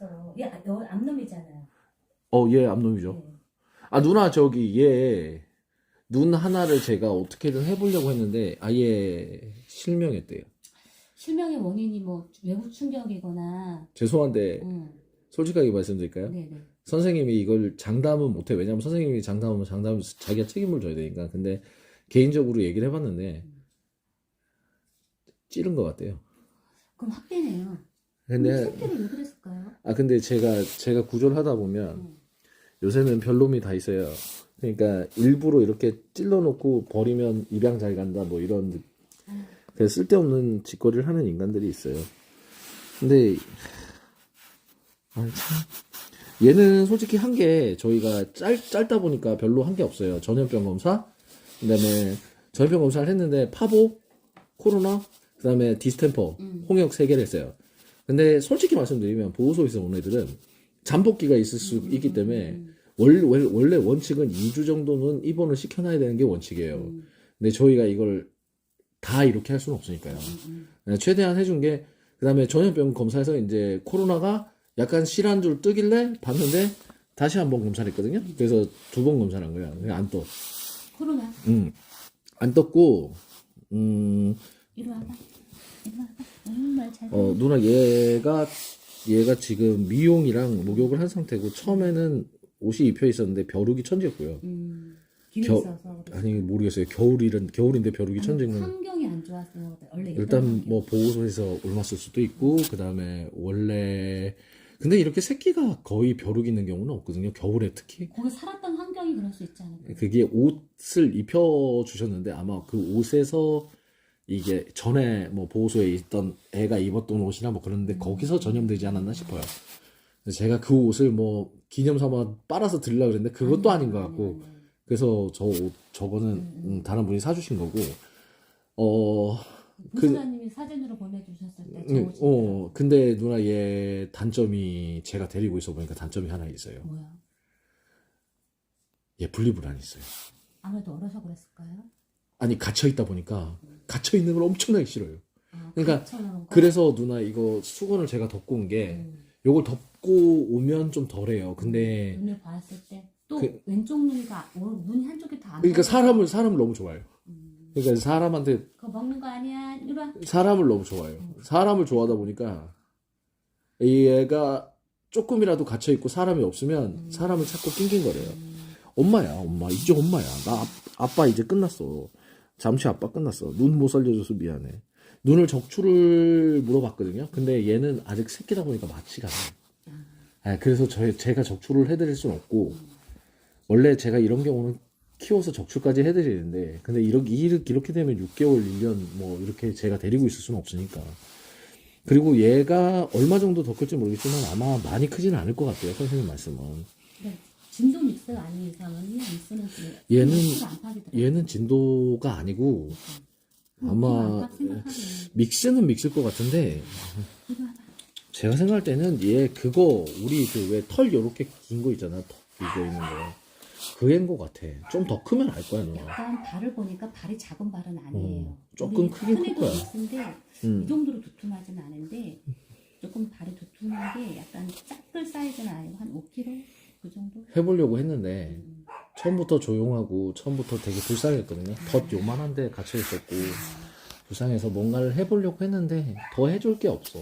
몰랐어요. 얘 아, 여, 암놈이잖아요. 어, 얘 암놈이죠. 네. 아, 누나, 저기, 얘, 눈 하나를 제가 어떻게든 해보려고 했는데, 아예 실명했대요. 실명의 원인이 뭐 외부 충격이거나. 죄송한데, 응. 솔직하게 말씀드릴까요? 네네. 선생님이 이걸 장담은 못해. 왜냐면 선생님이 장담하면 장담, 자기가 책임을 져야 되니까. 근데, 개인적으로 얘기를 해봤는데, 찌른 것 같대요. 그럼 확대네요. 근데, 왜 그랬을까요? 아, 근데 제가, 제가 구조를 하다 보면, 응. 요새는 별놈이 다 있어요. 그러니까 일부러 이렇게 찔러놓고 버리면 입양 잘 간다 뭐 이런 느- 그래서 쓸데없는 짓거리를 하는 인간들이 있어요. 근데 아니 참 얘는 솔직히 한 게 저희가 짧 짧다 보니까 별로 한 게 없어요. 전염병 검사 그다음에 전염병 검사를 했는데 파보 코로나 그다음에 디스템퍼 음. 홍역 세 개를 했어요. 근데 솔직히 말씀드리면 보호소에서 온 애들은 잠복기가 있을 수 있기 때문에 음. 원래, 원래 원칙은 2주 정도는 입원을 시켜놔야 되는 게 원칙이에요. 음. 근데 저희가 이걸 다 이렇게 할 수는 없으니까요. 음. 네, 최대한 해준 게, 그 다음에 전염병 검사에서 이제 코로나가 약간 실한 줄 뜨길래 봤는데 다시 한 번 검사를 했거든요. 그래서 두 번 검사를 한 거야. 그냥 안 떠. 코로나. 음. 안 떴고, 음, 잘. 어, 누나 얘가, 얘가 지금 미용이랑 목욕을 한 상태고 처음에는 옷이 입혀 있었는데 벼룩이 천지였고요. 음. 겨-. 그랬어요. 아니 모르겠어요. 겨울이란 겨울인데 벼룩이 천지는 환경이 안 좋아서 원래 일단. 뭐 보호소에서 옮았을 수도 있고 그 다음에 원래 근데 이렇게 새끼가 거의 벼룩 있는 경우는 없거든요. 겨울에 특히 거기 살았던 환경이 그럴 수 있잖아요. 그게 옷을 입혀 주셨는데 아마 그 옷에서 이게 전에 뭐 보호소에 있던 애가 입었던 옷이나 뭐 그런데 거기서 전염되지 않았나 싶어요. 그래서 제가 그 옷을 뭐 기념 삼아 빨아서 드리려 그랬는데 그것도 아닌 것 같고. 그래서 저 옷, 저거는 음, 다른 분이 사주신 거고 어 그- 부사님이 사진으로 보내주셨을 때 음, 저 옷이 어, 근데 누나 얘 단점이 제가 데리고 있어 보니까 단점이 하나 있어요. 뭐야? 얘 분리불안이 있어요. 아무래도 어려서 그랬을까요? 아니 갇혀 있다 보니까 갇혀 있는 걸 엄청나게 싫어요. 아, 그러니까 거? 그래서 누나 이거 수건을 제가 덮고 온 게 음, 요걸 덮고 오면 좀 덜해요. 근데 눈을 봤을 때 또 그- 왼쪽 눈이가 오, 눈이 한쪽이 다안 그러니까 사람을 사람을 너무 좋아해요. 음, 그러니까 사람한테 그거 먹는 거 아니야? 이리 와. 사람을 너무 좋아해요. 사람을 좋아하다 보니까 얘가 조금이라도 갇혀 있고 사람이 없으면 사람을 찾고 낑낑거려요. 엄마야, 엄마. 이제 엄마야. 나 아- 아빠 이제 끝났어. 잠시 아빠 끝났어. 눈 못 살려줘서 미안해. 눈을 적출을 물어봤거든요. 근데 얘는 아직 새끼다 보니까 맞지가 않아요. 아, 그래서 저, 제가 적출을 해드릴 수는 없고, 원래 제가 이런 경우는 키워서 적출까지 해드리는데, 근데 이렇게, 이렇게 되면 6개월, 1년, 뭐, 이렇게 제가 데리고 있을 수는 없으니까. 그리고 얘가 얼마 정도 더 클지 모르겠지만 아마 많이 크지는 않을 것 같아요. 선생님 말씀은. 근데 진 도 믹스가 아닌 이상은 믹스는 그- 얘는- 믹스가 안 파기더라고요. 얘는 진도가 아니고, 음, 아마 안. 믹스는 믹스일 것 같은데. 제가 생각할 때는 얘 그거, 우리 그 왜 털 요렇게 긴 거 있잖아. 턱 이거 있는 거. 그애인 것 같아. 좀 더 크면 알 거야, 너. 약간 발을 보니까 발이 작은 발은 아니에요. 어, 조금 크긴 클 거야. 믹스인데 이 음. 정도로 두툼하진 않은데 조금 발이 두툼한 게 약간 작을 사이즈는 아니고 한 5kg 그 정도? 해보려고 했는데, 처음부터 조용하고, 처음부터 되게 불쌍했거든요. 덧 요만한데 갇혀 있었고, 불쌍해서 뭔가를 해보려고 했는데, 더 해줄 게 없어.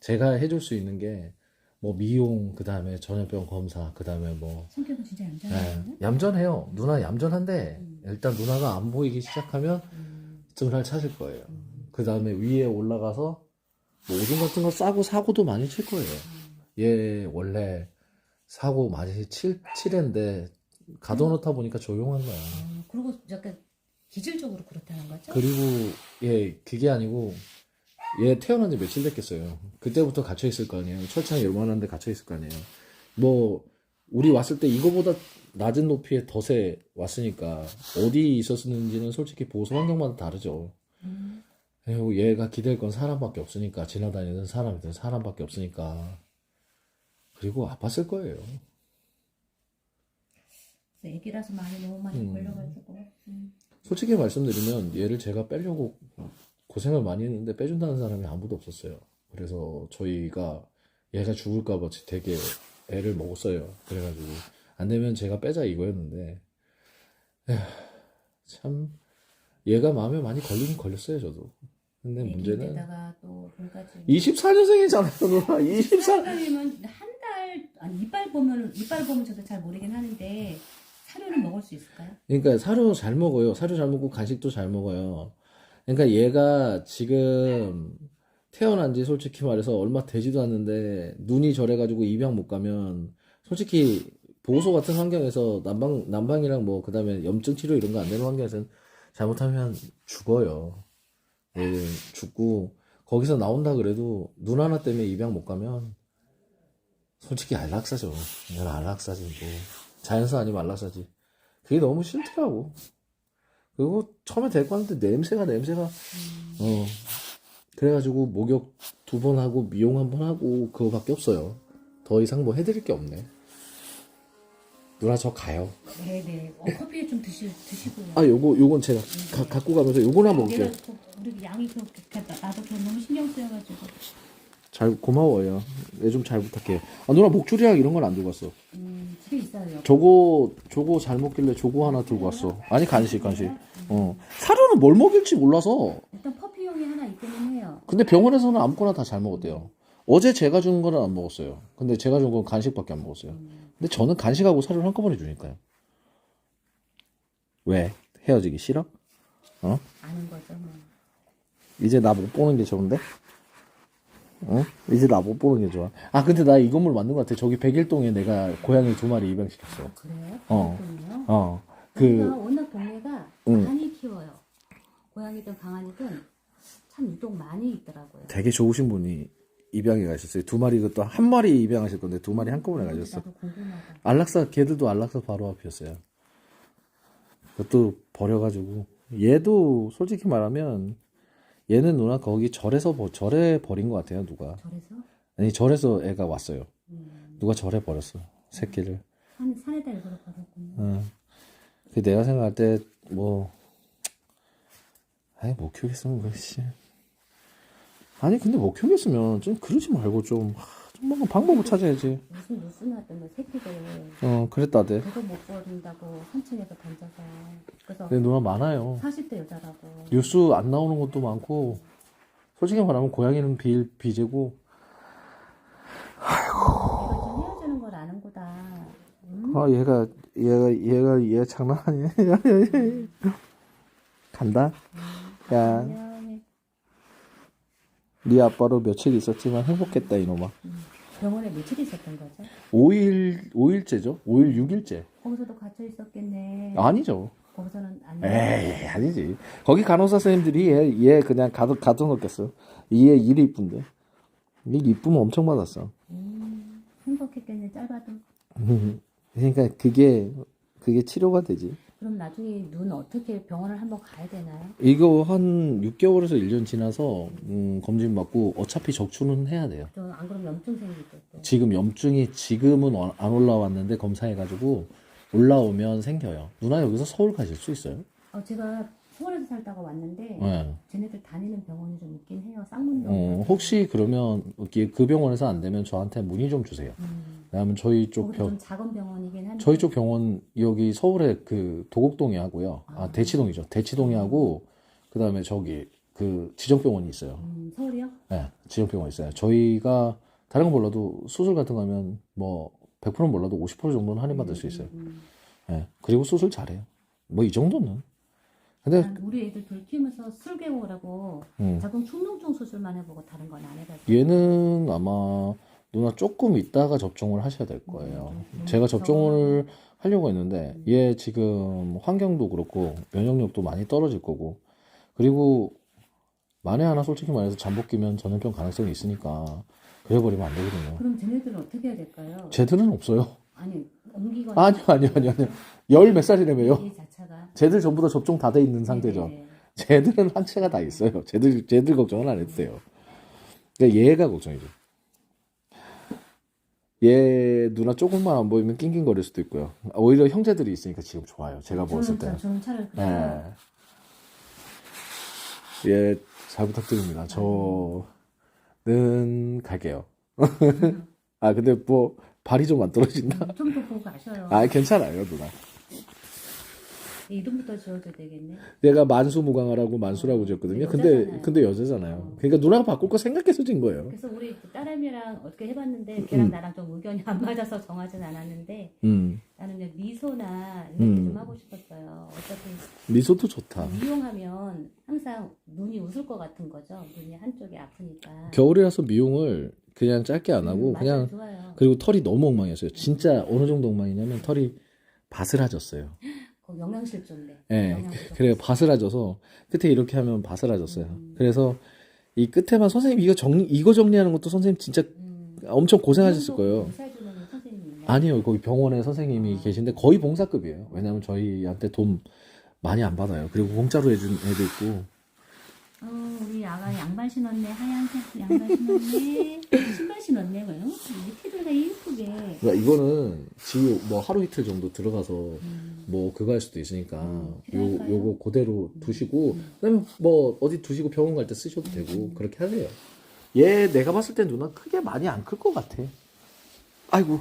제가 해줄 수 있는 게, 뭐, 미용, 그 다음에 전염병 검사, 그 다음에 뭐, 성격은 진짜 네, 얌전하거든요. 얌전해요. 누나 얌전한데, 일단 누나가 안 보이기 시작하면, 음, 좀 찾을 거예요. 그 다음에 위에 올라가서, 뭐 오줌 같은 거 싸고 사고도 많이 칠 거예요. 얘 원래 사고 많이 칠, 칠인데, 가둬놓다 보니까 조용한 거야. 어, 그리고 약간 기질적으로 그렇다는 거죠? 그리고 얘 그게 아니고 얘 태어난 지 며칠 됐겠어요. 그때부터 갇혀 있을 거 아니에요. 철창이 요만한데 갇혀 있을 거 아니에요. 뭐 우리 왔을 때 이거보다 낮은 높이의 덫에 왔으니까 어디 있었는지는 솔직히 보호소 환경마다 다르죠. 음, 그리고 얘가 기댈 건 사람밖에 없으니까 지나다니는 사람이든 사람밖에 없으니까 그리고 아팠을 거예요. 애기라서 많이 너무 많이 음. 걸려가지고 음. 솔직히 말씀드리면 얘를 제가 빼려고 고생을 많이 했는데 빼준다는 사람이 아무도 없었어요. 그래서 저희가 얘가 죽을까봐 되게 애를 먹었어요. 그래가지고 안 되면 제가 빼자 이거였는데 에휴, 참 얘가 마음에 많이 걸리긴 걸렸어요 저도. 근데 문제는 또 돈까지 24년생이잖아요 누나 24 사료면 한 달 아니 이빨 보면 이빨 보면 저도 잘 모르긴 하는데 사료는 먹을 수 있을까요? 그러니까 사료 잘 먹어요. 사료 잘 먹고 간식도 잘 먹어요. 그러니까 얘가 지금 태어난 지 솔직히 말해서 얼마 되지도 않는데 눈이 저래가지고 입양 못 가면 솔직히 보호소 같은 환경에서 난방 난방이랑 뭐 그다음에 염증 치료 이런 거 안 되는 환경에서는 잘못하면 죽어요. 예, 죽고 거기서 나온다 그래도 눈 하나 때문에 입양 못 가면 솔직히 안락사죠. 이건 안락사지 뭐 자연사 아니면 안락사지. 그게 너무 싫더라고. 그리고 처음에 데리고 왔는데 냄새가 냄새가 어 그래가지고 목욕 두 번 하고 미용 한 번 하고 그거밖에 없어요. 더 이상 뭐 해드릴 게 없네. 누나 저 가요. 네네. 어, 커피 좀 드시 드시고요. 아 요거 요건 제가 가- 갖고 가면서 요거나 먹을게요. 얘가 또 우리 양이 그렇게 나도 그 너무 신경 쓰여가지고 잘 고마워요. 얘좀잘 부탁해요. 아 누나 목줄이랑 이런 건 안 들고 왔어. 음, 집에 있어요. 저거 저거 잘 먹길래 저거 하나 들고 왔어. 아니 간식 간식. 어 사료는 뭘 먹일지 몰라서. 일단 퍼피용이 하나 있기는 해요. 근데 병원에서는 아무거나 다 잘 먹었대요. 어제 제가 준 거는 안 먹었어요. 근데 제가 준 건 간식밖에 안 먹었어요. 근데 저는 간식하고 사료를 한꺼번에 주니까요. 왜? 헤어지기 싫어? 어? 아는 거죠. 뭐. 이제 나 못 보는 게 좋은데? 어? 이제 나 못 보는 게 좋아. 아, 근데 나 이 건물 맞는 것 같아. 저기 백일동에 내가 고양이 두 마리 입양시켰어. 그래요? 어. 그렇군요. 어. 그, 워낙 동네가 응. 많이 키워요. 고양이든 강아지든 참 유독 많이 있더라고요. 되게 좋으신 분이 입양해 가셨어요. 두 마리, 그것도 한 마리 입양하실 건데 두 마리 한꺼번에 가셨어. 나도 궁금하다. 안락사 걔들도 안락사 바로 앞이었어요. 그것도 버려가지고 얘도 솔직히 말하면 얘는 누나 거기 절에서 버- 절에 버린 것 같아요 누가 절에서 아니 절에서 애가 왔어요. 음, 누가 절에 버렸어 새끼를. 산, 산에다 일부러 버렸군요. 어. 그 내가 생각할 때 뭐 아니 못 키우겠으면 그렇지. 아니 근데 못 키우겠으면 좀 그러지 말고 좀 뭔가 방법을 찾아야지. 무슨 뉴스 나왔던데 새끼들 어 그랬다대. 그거 못 버린다고 산책에서 던져서 그래서 근데 누나 많아요. 40대 여자라고 뉴스 안 나오는 것도 많고 솔직히 말하면 고양이는 비, 비제고 이거 좀 헤어지는 걸 아는구나. 음? 아 얘가 얘가 얘가 얘 장난 아니야 간다 야 안녕해. 네 아빠로 며칠 있었지만 행복했다 이놈아. 병원에 며칠 있었던 거죠? 5일 5일째죠? 5일 6일째. 거기서도 갇혀 있었겠네. 아니죠. 거기서는 안 에이 아니지. 거기 간호사 선생님들이 얘, 얘 그냥 가둬 가둬놓겠어. 얘 일이 이쁜데. 얘 이쁘면 엄청 받았어. 음, 행복했겠네 짧아도. 그러니까 그게 그게 치료가 되지 그럼 나중에 눈 어떻게 병원을 한번 가야 되나요? 이거 한 6개월에서 1년 지나서 음, 검진 받고 어차피 적출은 해야 돼요. 저안 그러면 염증 생기고 또. 지금 염증이 지금은 어- 안 올라왔는데 검사해가지고 올라오면 생겨요. 누나 여기서 서울 가실 수 있어요? 어, 제가 서울에서 살다가 왔는데 네. 쟤네들 다니는 병원이 좀 있긴 해요. 쌍문병원. 어, 혹시 그러면 그 병원에서 안 되면 저한테 문의 좀 주세요. 음, 왜냐면 저희 쪽 병, 좀 작은 병원이긴 한데. 저희 쪽 병원 여기 서울에 그 도곡동이 하고요. 아 대치동이죠. 대치동이 하고 그 다음에 저기 그 지정병원이 있어요. 음, 서울이요? 네, 지역병원 있어요. 저희가 다른 건 몰라도 수술 같은 거 하면 뭐 100%는 몰라도 50% 정도는 할인받을 수 있어요. 음, 네, 그리고 수술 잘해요. 뭐 이 정도는. 근데 난 우리 애들 돌 키우면서 술개고라고 음, 자궁 충농증 수술만 해보고 다른 건 안 해가지고. 얘는 아마 누나 조금 있다가 접종을 하셔야 될 거예요. 음, 제가 음, 접종을 하려고 했는데 얘 지금 환경도 그렇고 면역력도 많이 떨어질 거고 그리고 만에 하나 솔직히 말해서 잠복 끼면 전염병 가능성이 있으니까 그래버리면 안 되거든요. 그럼 쟤네들은 어떻게 해야 될까요? 쟤들은 없어요. 아니 옮기거나. 아니요, 아니요, 아니요, 아니요. 열 몇 살이라며요? 쟤들 전부 다 접종 다 돼 있는 상태죠. 네네. 쟤들은 한 채가 다 있어요. 쟤들, 쟤들 걱정은 안 해도 돼요. 그러니까 얘가 걱정이죠. 얘 누나 조금만 안 보이면 낑낑거릴 수도 있고요. 오히려 형제들이 있으니까 지금 좋아요. 제가 보았을 때. 저는, 차를. 네. 얘잘 부탁드립니다. 저는 갈게요. 아 근데 뭐 발이 좀 안 떨어진다. 좀더 보고 가셔요. 아 괜찮아요 누나. 이름부터 지어도 되겠네. 내가 만수무강하라고 만수라고 지었거든요. 근데 여자잖아요. 근데 여자잖아요. 그러니까 누나가 바꿀 거 생각해서 진 거예요. 그래서 우리 그 딸내미랑 어떻게 해봤는데 걔랑 음. 나랑 좀 의견이 안 맞아서 정하진 않았는데 음 나는 그냥 미소나 이렇게 음. 좀 하고 싶었어요. 어차피 미소도 좋다. 미용하면 항상 눈이 웃을 것 같은 거죠. 눈이 한쪽이 아프니까. 겨울이라서 미용을 그냥 짧게 안 하고 음. 그냥 좋아요. 그리고 털이 너무 엉망이었어요. 진짜 어느 정도 엉망이냐면 털이 바스라졌어요. 그 영양실조인데. 예. 영양실조. 그래 바스라져서 끝에 이렇게 하면 바스라졌어요. 음. 그래서 이 끝에만 선생님 이거 정리 이거 정리하는 것도 선생님 진짜 음. 엄청 고생하셨을 거예요. 아니요 거기 병원에 선생님이 아. 계신데 거의 봉사급이에요. 왜냐면 저희한테 돈 많이 안 받아요. 그리고 공짜로 해준 애도 있고 어, 우리 아가 양말 신었네. 하얀색 양말 신었네. 신발 신었네. 그요 밑에가 이쁘게. 그러니까 이거는 지뭐 하루 이틀 정도 들어가서 음. 뭐 그거 할 수도 있으니까 음, 요? 요거 그대로 두시고 음. 그다음에 뭐 어디 두시고 병원 갈 때 쓰셔도 되고 그렇게 하세요. 얘 내가 봤을 때 누나 크게 많이 안 클 것 같아. 아이고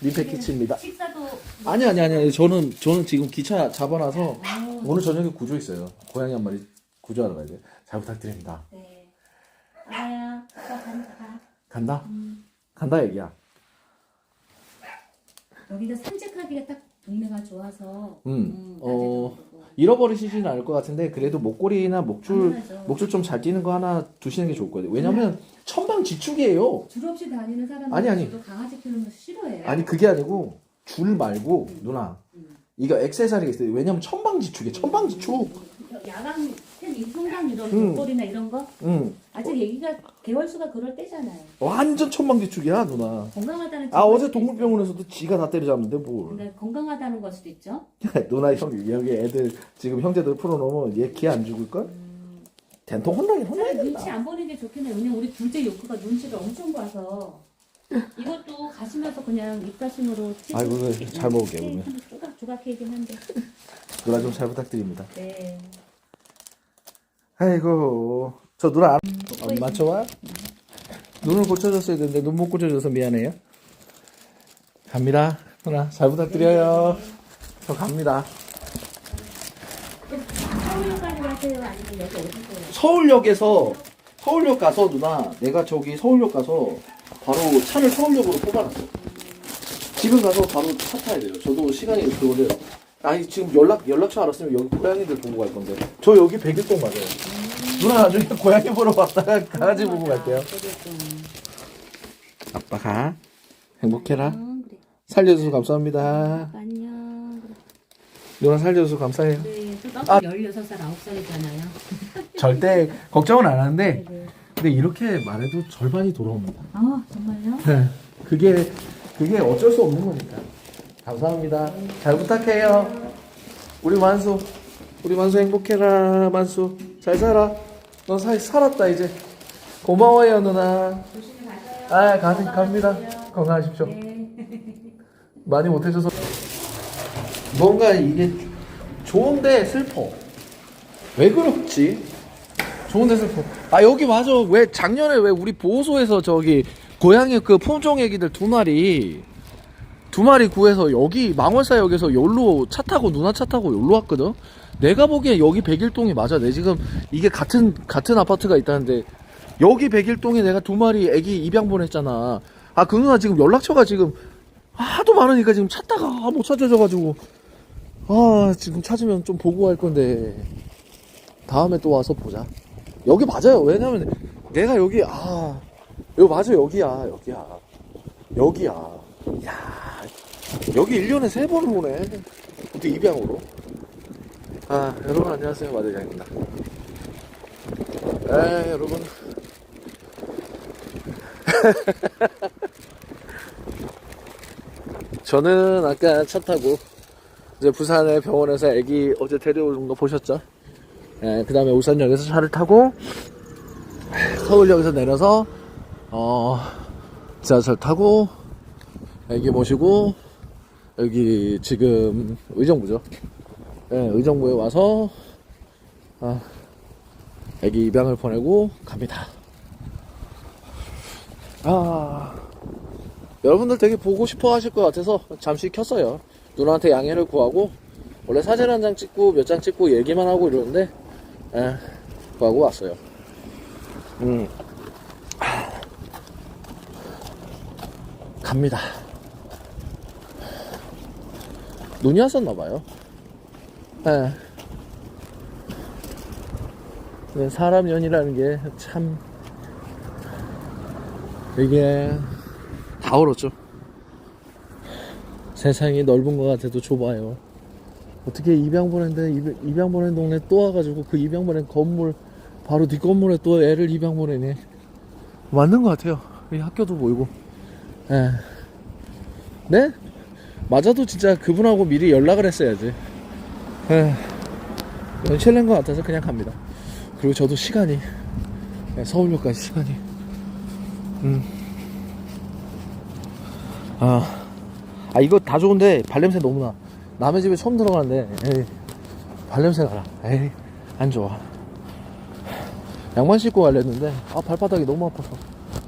민폐 끼칩니다. 식사도. 아니 아니 아니 저는 저는 지금 기차 잡아놔서 어, 오늘 저녁에 구조 있어요. 고양이 한 마리 구조하러 가야 돼. 잘 부탁드립니다. 네. 아빠 간다. 간다? 음. 간다 얘기야. 여기가 산책하기가 딱 동네가 좋아서. 음, 낮에도 어, 그러고. 잃어버리시지는 않을 것 같은데 그래도 목걸이나 목줄 당연하죠. 목줄 좀잘 뛰는 거 하나 두시는 게 좋을 거예요. 왜냐면 천방지축이에요. 줄 없이 다니는 사람은 아니, 아니. 또 강아지 키우는 거 싫어해요. 아니 그게 아니고 줄 말고 누나 음. 이거 액세서리가 있어요. 왜냐면 천방지축이에요. 천방지축. 야간 이 성당 이런 음. 목걸이나 이런 거 응. 아직 얘기가 개월수가 그럴 때잖아요. 완전 천방지축이야 누나. 건강하다는 아 어제 동물병원에서도 지가 다 때려잡는데. 뭘. 근데 건강하다는 걸 수도 있죠. 누나 형 여기 애들 지금 형제들 풀어놓으면 얘 기 안 죽을 걸? 된통 혼나긴 혼나야 차라리 눈치 된다. 안 보는 게 좋겠네. 왜냐면 우리 둘째 요크가 눈치를 엄청 봐서 이것도 가시면서 그냥 입가심으로 치즈 아이고, 그래. 잘 먹을게요, 케이크 그러면. 조각 조각 케이크긴 한데. 누나 좀 잘 부탁드립니다. 네. 아이고 저 누나 안, 안 맞춰와? 눈을 고쳐줬어야 되는데 눈 못 고쳐줘서 미안해요. 갑니다. 누나 잘 부탁드려요. 저 갑니다. 서울까지 가세요? 아니면 여기 어디 거예요? 서울역에서 서울역 가서 누나 내가 저기 서울역 가서 바로 차를 서울역으로 뽑아놨어. 지금 가서 바로 차 타야 돼요. 저도 시간이 그거를 아니 지금 연락 연락처 알았으면 여기 고양이들 보고 갈 건데 저 여기 백일동 맞아요. 누나 나중에 고양이 보러 왔다가 강아지 보고 갈게요. 아빠 가 행복해라. 응, 그래. 살려줘서 감사합니다. 안녕. 누나 살려줘서 감사해요. 네, 또 아. 16살, 9살이잖아요. 절대 걱정은 안 하는데 네, 네. 근데 이렇게 말해도 절반이 돌아옵니다. 아, 정말요? 네. 그게 그게 어쩔 수 없는 거니까. 감사합니다. 잘 부탁해요. 우리 만수, 우리 만수 행복해라, 만수. 잘 살아. 너 살, 살았다 이제. 고마워요 누나. 조심히 가세요. 아, 가, 갑니다. 건강하십시오. 네. 많이 못해줘서. 뭔가 이게 좋은데 슬퍼. 왜 그렇지? 좋은데 슬퍼. 아 여기 맞아. 왜 작년에 왜 우리 보호소에서 저기 고양이 그 품종 애기들 두 마리 두 마리 구해서 여기 망월사역에서 여기로 차 타고 누나 차 타고 여기로 왔거든. 내가 보기엔 여기 백일동이 맞아. 내 지금 이게 같은 같은 아파트가 있다는데 여기 백일동에 내가 두 마리 애기 입양 보냈잖아. 아 그 누나 지금 연락처가 지금 하도 많으니까 지금 찾다가 못 찾아져가지고 아 지금 찾으면 좀 보고 갈 건데 다음에 또 와서 보자. 여기 맞아요. 왜냐면 내가 여기 아 여기 맞아 여기야 여기야 여기야. 야 여기 1년에 세 번을 오네. 어떻게 입양으로? 아 여러분 안녕하세요 마대장입니다. 에 여러분 저는 아까 차 타고 이제 부산의 병원에서 아기 어제 데려오는 거 보셨죠? 예, 그 다음에 울산역에서 차를 타고 서울역에서 내려서 어 지하철 타고 아기 모시고 여기 지금 의정부죠? 예, 의정부에 와서 아, 아기 입양을 보내고 갑니다. 아, 여러분들 되게 보고 싶어 하실 것 같아서 잠시 켰어요. 누나한테 양해를 구하고, 원래 사진 한 장 찍고 몇 장 찍고 얘기만 하고 이러는데, 에, 구하고 왔어요. 음. 아. 갑니다. 눈이 왔었나봐요. 에. 네, 사람 연이라는 게 참, 이게 다 얼었죠. 세상이 넓은 것 같아도 좁아요. 어떻게 입양 보낸데 입- 입양 보낸 동네 또 와가지고 그 입양 보낸 건물 바로 뒷 건물에 또 애를 입양 보내네. 맞는 것 같아요. 이 학교도 보이고. 에. 네? 맞아도 진짜 그분하고 미리 연락을 했어야지. 에. 연실낸 것 같아서 그냥 갑니다. 그리고 저도 시간이 네, 서울역까지 시간이 음. 아, 아 이거 다 좋은데 발냄새 너무 나. 남의 집에 처음 들어가는데 에이, 발냄새가 나. 에이 안 좋아. 양말 신고 가려했는데 아 발바닥이 너무 아파서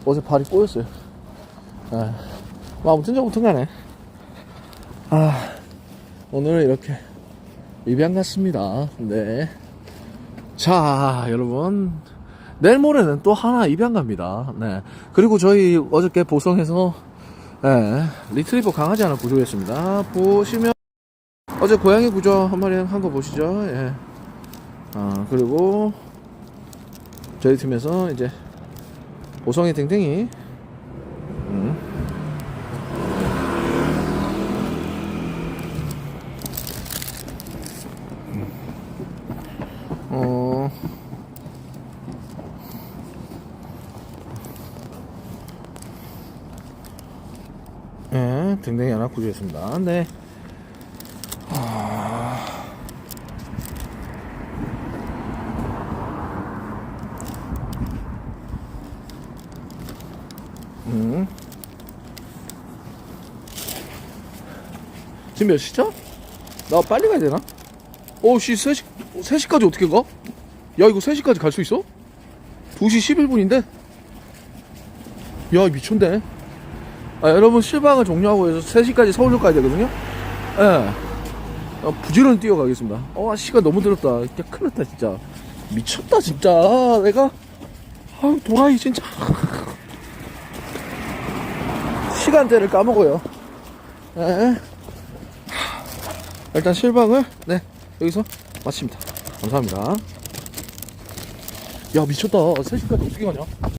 어제 발이 꼬였어요. 아, 뭐 아무튼 저무튼 간에 아 오늘은 이렇게 입양 갔습니다. 네. 자 여러분 내일 모레는 또 하나 입양 갑니다. 네. 그리고 저희 어저께 보성에서 예, 리트리버 강아지 하나 구조했습니다. 보시면 어제 고양이 구조 한 마리 한 거 보시죠. 예. 아, 그리고 저희 팀에서 이제 보성이 땡땡이 어 예, 등등이 하나 구조했습니다. 네. 아... 음. 지금 몇 시죠? 나 빨리 가야 되나? 어, 씨, 3시, 3시까지 어떻게 가? 야, 이거 3시까지 갈 수 있어? 2시 11분인데? 야, 미쳤네. 아, 여러분 실방을 종료하고 해서 3시까지 서울역 가야 되거든요. 예. 아, 부지런히 뛰어가겠습니다. 어, 아, 시간 너무 들었다. 진짜 큰일 났다, 진짜. 미쳤다, 진짜. 내가. 아유, 도라이, 진짜. 시간대를 까먹어요. 예. 일단 실방을, 네, 여기서 마칩니다. 감사합니다. 야, 미쳤다. 3시까지 어떻게 가냐?